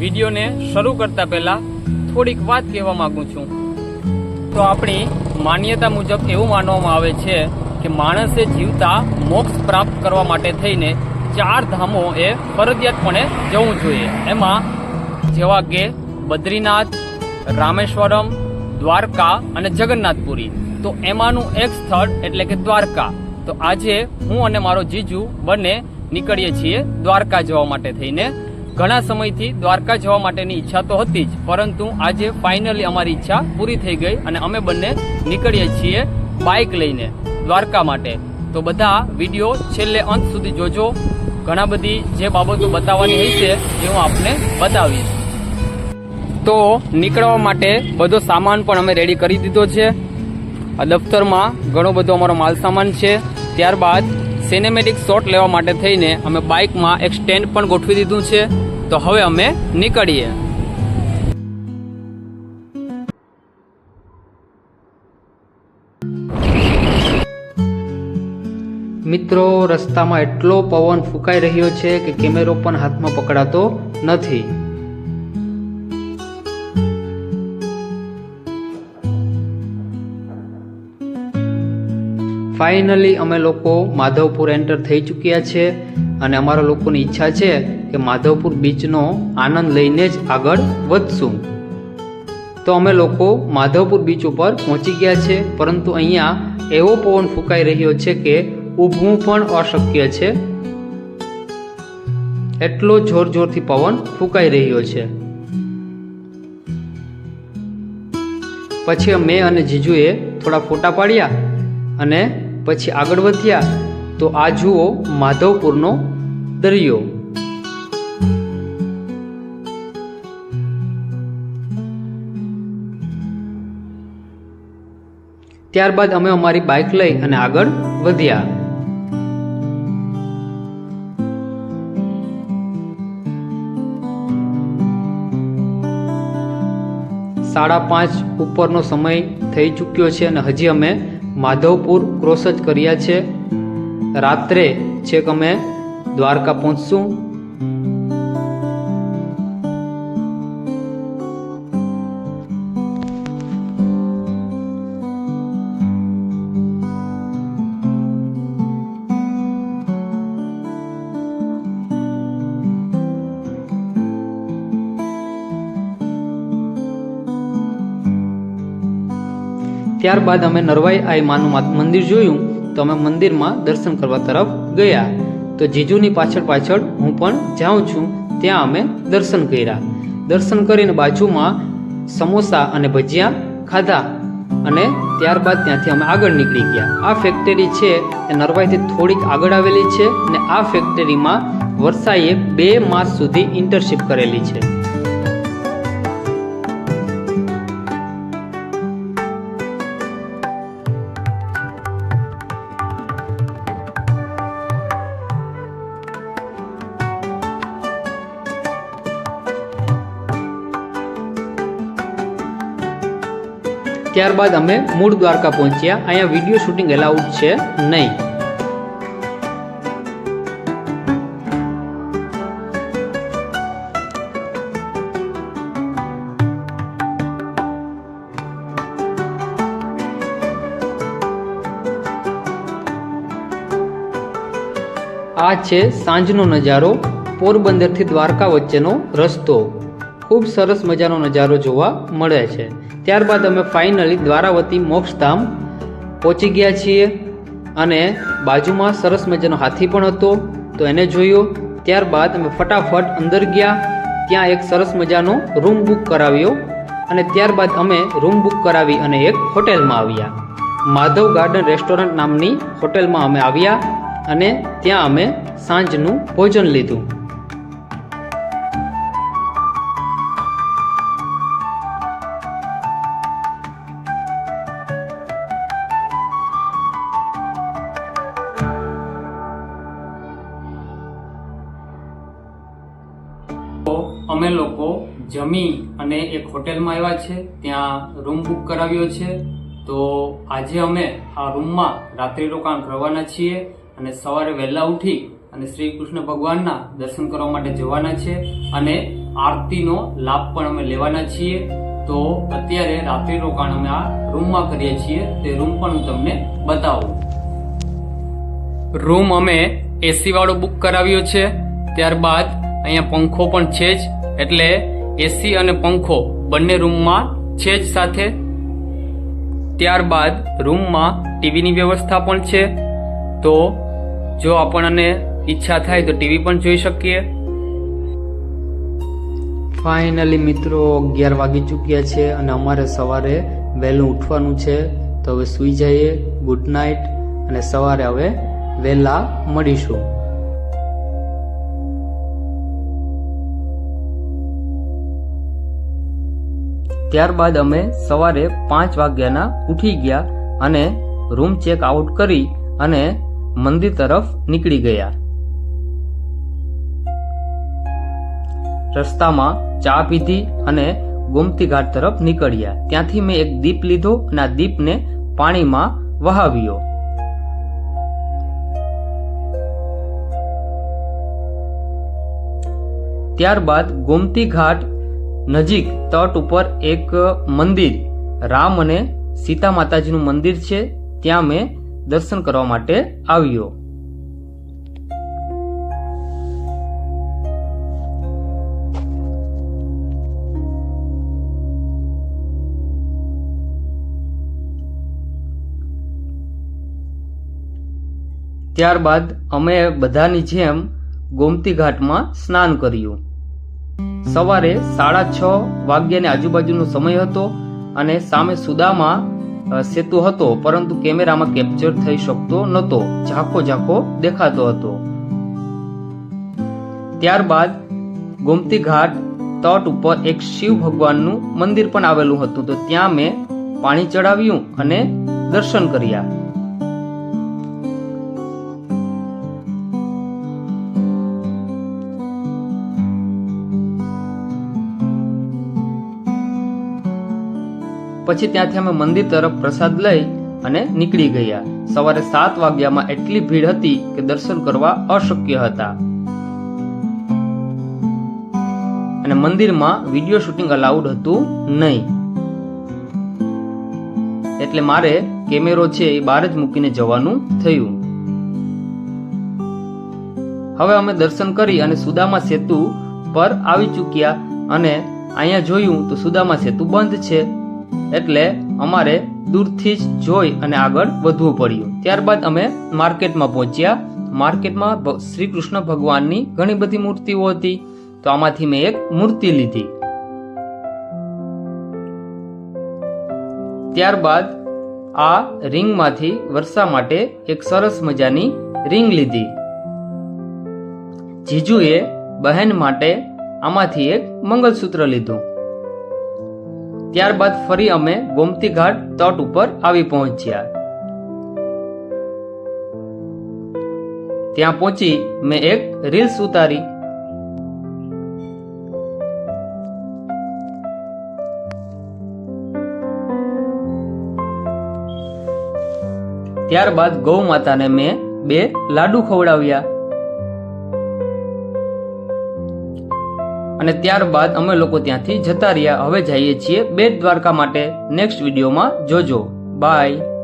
વિડીયોને શરૂ કરતા પહેલા થોડીક વાત કહેવા માંગુ છું. તો આપણી માન્યતા મુજબ એવું માનવામાં આવે છે કે માણસે જીવતા મોક્ષ પ્રાપ્ત કરવા માટે થઈને ચાર ધામો એ ફરજિયાતપણે જવું જોઈએ. એમાં જેવા કે બદ્રીનાથ, રામેશ્વરમ, દ્વારકા અને જગન્નાથપુરી. તો એમાંનું એક સ્થળ એટલે કે દ્વારકા. તો આજે હું અને મારો જીજુ બંને નીકળીએ છીએ દ્વારકા જવા માટે થઈને. ઘણા સમયથી દ્વારકા જવા માટેની ઈચ્છા તો હતી જ, પરંતુ આજે ફાઇનલી અમારી ઈચ્છા પૂરી થઈ ગઈ અને અમે બંને નીકળીએ છીએ બાઇક લઈને દ્વારકા માટે. તો બધા વીડિયો છેલ્લે અંત સુધી જોજો. ઘણા બધી જે બાબતો બતાવવાની હશે એ હું આપને બતાવીશ. તો નીકળવા માટે બધો સામાન પણ અમે રેડી કરી દીધો છે. આ દફતરમાં ઘણો બધો અમારો માલ સામાન છે. ત્યારબાદ સિનેમેટિક શોટ લેવા માટે થઈને અમે બાઇકમાં એક સ્ટેન્ડ પણ ગોઠવી દીધું છે. તો હવે અમે નીકળીએ. મિત્રો, રસ્તામાં એટલો પવન ફૂંકાઈ રહ્યો છે કે કેમેરો પણ હાથમાં પકડાતો નથી. ફાઇનલી અમે લોકો માધવપુર એન્ટર થઈ ચૂક્યા છે અને અમારા લોકોની ઈચ્છા છે કે માધવપુર બીચનો આનંદ લઈને જ આગળ વધશું. તો અમે લોકો માધવપુર બીચ ઉપર પહોંચી ગયા છે, પરંતુ અહીંયા એવો પવન ફૂંકાઈ રહ્યો છે કે ઊભવું પણ અશક્ય છે. એટલો જોર જોરથી પવન ફૂંકાઈ રહ્યો છે. પછી મેં અને જીજુએ થોડા ફોટા પાડ્યા અને પછી આગળ વધ્યા. તો આ જુઓ માધવપુરનો દરિયો. ત્યારબાદ અમે અમારી બાઇક લઈ અને આગળ વધ્યા. સાડા પાંચ ઉપરનો સમય થઈ ચૂક્યો છે અને હજી અમે માધવપુર ક્રોસ જ કર્યા છે. રાત્રે છેક અમે દ્વારકા પહોંચશું. ત્યારબાદ અમે નરવાઈ આઈ માનું મંદિર જોયું, તો અમે મંદિરમાં દર્શન કરવા તરફ ગયા. તો જીજુની પાછળ પાછળ હું પણ જાઉં છું, ત્યાં અમે દર્શન કર્યા. દર્શન કરીને બાજુમાં સમોસા અને ભજીયા ખાધા અને ત્યારબાદ ત્યાંથી અમે આગળ નીકળી ગયા. આ ફેક્ટરી છે એ નરવાઈથી થોડીક આગળ આવેલી છે અને આ ફેક્ટરીમાં વર્ષાએ બે માસ સુધી ઇન્ટર્નશીપ કરેલી છે. ત્યારબાદ અમે મૂળ દ્વારકા પહોંચ્યા. અહીંયા વીડિયો શૂટિંગ એલાઉડ છે નહીં. આ છે સાંજનો નજારો, પોરબંદરથી દ્વારકા વચ્ચેનો રસ્તો. ખૂબ સરસ મજાનો નજારો જોવા મળે છે. ત્યારબાદ અમે ફાઇનલી દ્વારાવતી મોક્ષધામ પહોંચી ગયા છીએ અને બાજુમાં સરસ મજાનો હાથી પણ હતો, તો એને જોયો. ત્યારબાદ અમે ફટાફટ અંદર ગયા, ત્યાં એક સરસ મજાનો રૂમ બુક કરાવ્યો અને ત્યારબાદ અમે રૂમ બુક કરાવી અને એક હોટેલમાં આવ્યા. માધવ ગાર્ડન રેસ્ટોરન્ટ નામની હોટેલમાં અમે આવ્યા અને ત્યાં અમે સાંજનું ભોજન લીધું. અમે લોકો જમી અને એક હોટેલમાં આવ્યા છે. ત્યાં રૂમ બુક કરાવ્યો છે. તો આજે અમે આ રૂમમાં રાત્રિ રોકાણ કરવાના છીએ અને સવારે વહેલા ઉઠી અને શ્રી કૃષ્ણ ભગવાનના દર્શન કરવા માટે જવાના છે અને આરતીનો લાભ પણ અમે લેવાના છીએ. તો અત્યારે રાત્રિ રોકાણ અમે આ રૂમમાં કરીએ છીએ. તે રૂમ પણ હું તમને બતાવું. રૂમ અમે એસી વાળો બુક કરાવ્યો છે. ત્યારબાદ અહીંયા પંખો પણ છે જ. એટલે એસી અને પંખો બંને રૂમમાં છે જ સાથે. ત્યારબાદ રૂમમાં ટીવીની વ્યવસ્થા પણ છે. તો જો આપણને ઈચ્છા થાય તો ટીવી પણ જોઈ શકીએ. ફાઇનલી મિત્રો અગિયાર વાગી ચૂક્યા છે અને અમારે સવારે વહેલું ઉઠવાનું છે. તો હવે સૂઈ જઈએ, ગુડ નાઇટ અને સવારે હવે વહેલા મળીશું. ત્યારબાદ અમે સવારે પાંચ વાગ્યાના ઉઠી ગયા અને રૂમ ચેક આઉટ કરી અને મંદિર તરફ નીકળી ગયા. રસ્તામાં ચા પીધી અને ગોમતી ઘાટ તરફ નીકળ્યા. ત્યાંથી મેં એક દીપ લીધો અને આ દીપને પાણીમાં વહાવ્યો. ત્યારબાદ ગોમતી ઘાટ નજીક તટ ઉપર એક મંદિર. રામ અને સીતા માતાજીનું મંદિર છે. ત્યાં મેં દર્શન કરવા માટે આવ્યો. ત્યારબાદ અમે બધાની જેમ ગોમતી ઘાટમાં સ્નાન કર્યું. સવારે સાડા છ વાગ્યાની આજુબાજુનો સમય હતો અને સામે સુદામા સેતુ હતો, પરંતુ કેમેરામાં કેપ્ચર થઈ શકતો નહોતો, ઝાંખો ઝાંખો દેખાતો હતો. ત્યારબાદ ગોમતી ઘાટ તટ ઉપર એક શિવ ભગવાનનું મંદિર પણ આવેલું હતું, તો ત્યાં મેં પાણી ચડાવ્યું અને દર્શન કર્યા. પછી ત્યાંથી અમે મંદિર તરફ પ્રસાદ લઈ અને નીકળી ગયા. સવારે સાત વાગ્યામાં એટલી ભીડ હતી કે દર્શન કરવા અશક્ય હતા. અને મંદિરમાં વીડિયો શૂટિંગ અલાઉડ હતું નહીં. એટલે મારે કેમેરો છે એ બહાર જ મૂકીને જવાનું થયું. હવે અમે દર્શન કરી અને સુદામા સેતુ પર આવી ચૂક્યા અને અહીંયા જોયું તો સુદામા સેતુ બંધ છે. એટલે અમારે દૂરથી જ જોઈ અને આગળ વધવું પડ્યું. ત્યારબાદ અમે માર્કેટમાં પહોંચ્યા. માર્કેટમાં શ્રી કૃષ્ણ ભગવાનની ઘણી બધી મૂર્તિઓ હતી. તો આમાંથી મેં એક મૂર્તિ લીધી. ત્યારબાદ આ રિંગમાંથી વર્ષા માટે એક સરસ મજાની રિંગ લીધી. જીજુએ બહેન માટે આમાંથી એક મંગલસૂત્ર લીધું. ત્યારબાદ ફરી અમે ગોમતી ઘાટ તટ ઉપર આવી પહોંચ્યા. ત્યાં પહોંચી મેં એક રીલ્સ ઉતારી. ત્યારબાદ ગૌ માતાને મેં બે લાડુ ખવડાવ્યા. અને ત્યારબાદ અમે લોકો ત્યાંથી જતા રહ્યા. હવે જઈએ છીએ બેટ દ્વારકા માટે. નેક્સ્ટ વિડીયોમાં જોજો. બાય